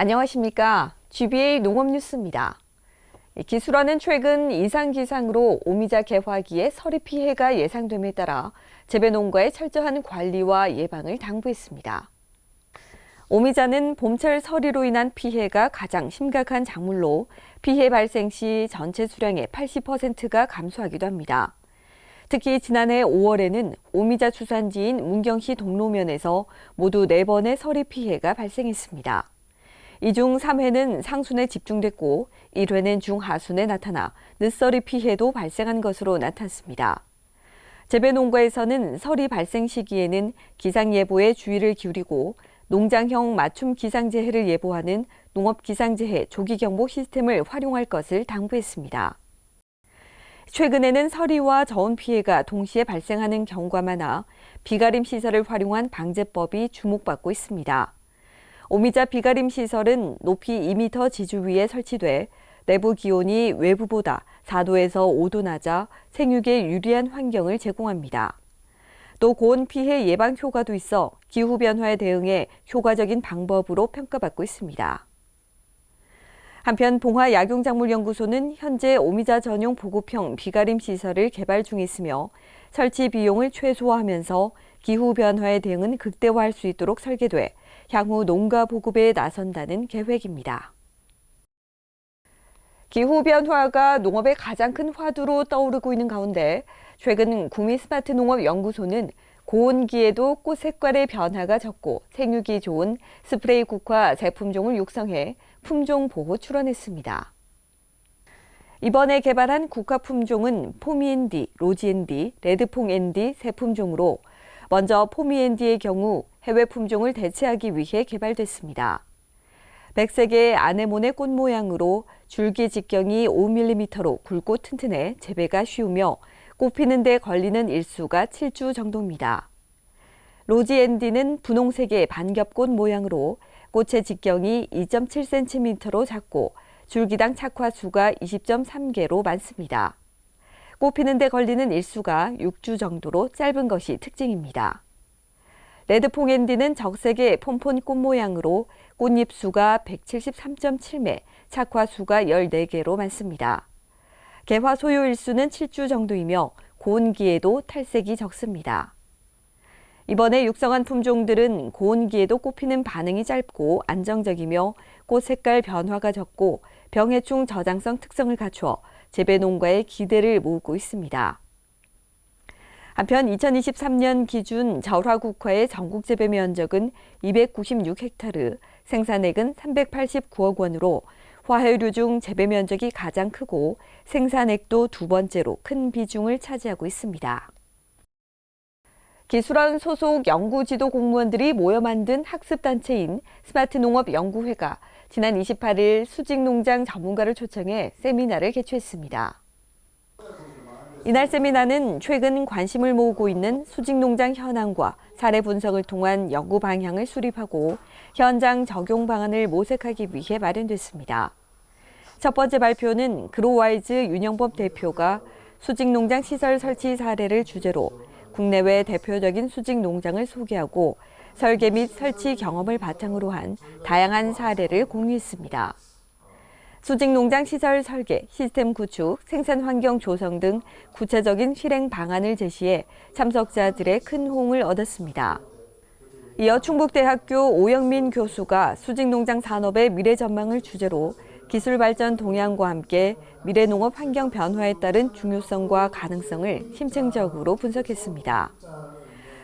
안녕하십니까. GBA 농업뉴스입니다. 기술원은 최근 이상 기상으로 오미자 개화기에 서리 피해가 예상됨에 따라 재배 농가의 철저한 관리와 예방을 당부했습니다. 오미자는 봄철 서리로 인한 피해가 가장 심각한 작물로 피해 발생 시 전체 수량의 80%가 감소하기도 합니다. 특히 지난해 5월에는 오미자 주산지인 문경시 동로면에서 모두 4번의 서리 피해가 발생했습니다. 이 중 3회는 상순에 집중됐고 1회는 중하순에 나타나 늦서리 피해도 발생한 것으로 나타났습니다. 재배 농가에서는 서리 발생 시기에는 기상 예보에 주의를 기울이고 농장형 맞춤 기상재해를 예보하는 농업기상재해 조기경보 시스템을 활용할 것을 당부했습니다. 최근에는 서리와 저온 피해가 동시에 발생하는 경우가 많아 비가림 시설을 활용한 방제법이 주목받고 있습니다. 오미자 비가림 시설은 높이 2m 지주 위에 설치돼 내부 기온이 외부보다 4도에서 5도 낮아 생육에 유리한 환경을 제공합니다. 또 고온 피해 예방 효과도 있어 기후 변화에 대응해 효과적인 방법으로 평가받고 있습니다. 한편 봉화 약용작물연구소는 현재 오미자 전용 보급형 비가림 시설을 개발 중에 있으며 설치 비용을 최소화하면서 기후 변화에 대응은 극대화할 수 있도록 설계돼 향후 농가 보급에 나선다는 계획입니다. 기후 변화가 농업의 가장 큰 화두로 떠오르고 있는 가운데 최근 구미 스마트 농업 연구소는 고온기에도 꽃 색깔의 변화가 적고 생육이 좋은 스프레이 국화 제품종을 육성해 품종 보호 출원했습니다. 이번에 개발한 국화 품종은 포미앤디, 로지앤디, 레드퐁앤디 세 품종으로 먼저 포미앤디의 경우 해외 품종을 대체하기 위해 개발됐습니다. 백색의 아네모네 꽃 모양으로 줄기 직경이 5mm로 굵고 튼튼해 재배가 쉬우며 꽃 피는 데 걸리는 일수가 7주 정도입니다. 로지앤디는 분홍색의 반겹꽃 모양으로 꽃의 직경이 2.7cm로 작고 줄기당 착화 수가 20.3개로 많습니다. 꽃 피는 데 걸리는 일수가 6주 정도로 짧은 것이 특징입니다. 레드퐁앤디는 적색의 폼폰 꽃 모양으로 꽃잎 수가 173.7매, 착화 수가 14개로 많습니다. 개화 소요 일수는 7주 정도이며 고온기에도 탈색이 적습니다. 이번에 육성한 품종들은 고온기에도 꽃피는 반응이 짧고 안정적이며 꽃 색깔 변화가 적고 병해충 저장성 특성을 갖추어 재배 농가의 기대를 모으고 있습니다. 한편 2023년 기준 절화국화의 전국 재배 면적은 296헥타르, 생산액은 389억 원으로 화훼류 중 재배 면적이 가장 크고 생산액도 두 번째로 큰 비중을 차지하고 있습니다. 기술원 소속 연구지도 공무원들이 모여 만든 학습단체인 스마트 농업 연구회가 지난 28일 수직농장 전문가를 초청해 세미나를 개최했습니다. 이날 세미나는 최근 관심을 모으고 있는 수직농장 현황과 사례 분석을 통한 연구 방향을 수립하고 현장 적용 방안을 모색하기 위해 마련됐습니다. 첫 번째 발표는 그로와이즈 윤영범 대표가 수직농장 시설 설치 사례를 주제로 국내외 대표적인 수직 농장을 소개하고 설계 및 설치 경험을 바탕으로 한 다양한 사례를 공유했습니다. 수직 농장 시설 설계, 시스템 구축, 생산 환경 조성 등 구체적인 실행 방안을 제시해 참석자들의 큰 호응을 얻었습니다. 이어 충북대학교 오영민 교수가 수직 농장 산업의 미래 전망을 주제로 기술 발전 동향과 함께 미래 농업 환경 변화에 따른 중요성과 가능성을 심층적으로 분석했습니다.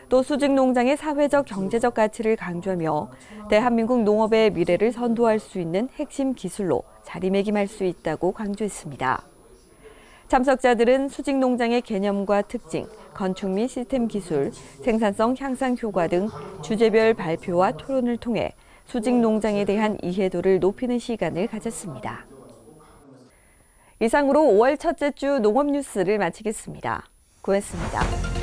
또 수직 농장의 사회적 경제적 가치를 강조하며 대한민국 농업의 미래를 선도할 수 있는 핵심 기술로 자리매김할 수 있다고 강조했습니다. 참석자들은 수직 농장의 개념과 특징, 건축 및 시스템 기술, 생산성 향상 효과 등 주제별 발표와 토론을 통해 수직 농장에 대한 이해도를 높이는 시간을 가졌습니다. 이상으로 5월 첫째 주 농업 뉴스를 마치겠습니다. 고맙습니다.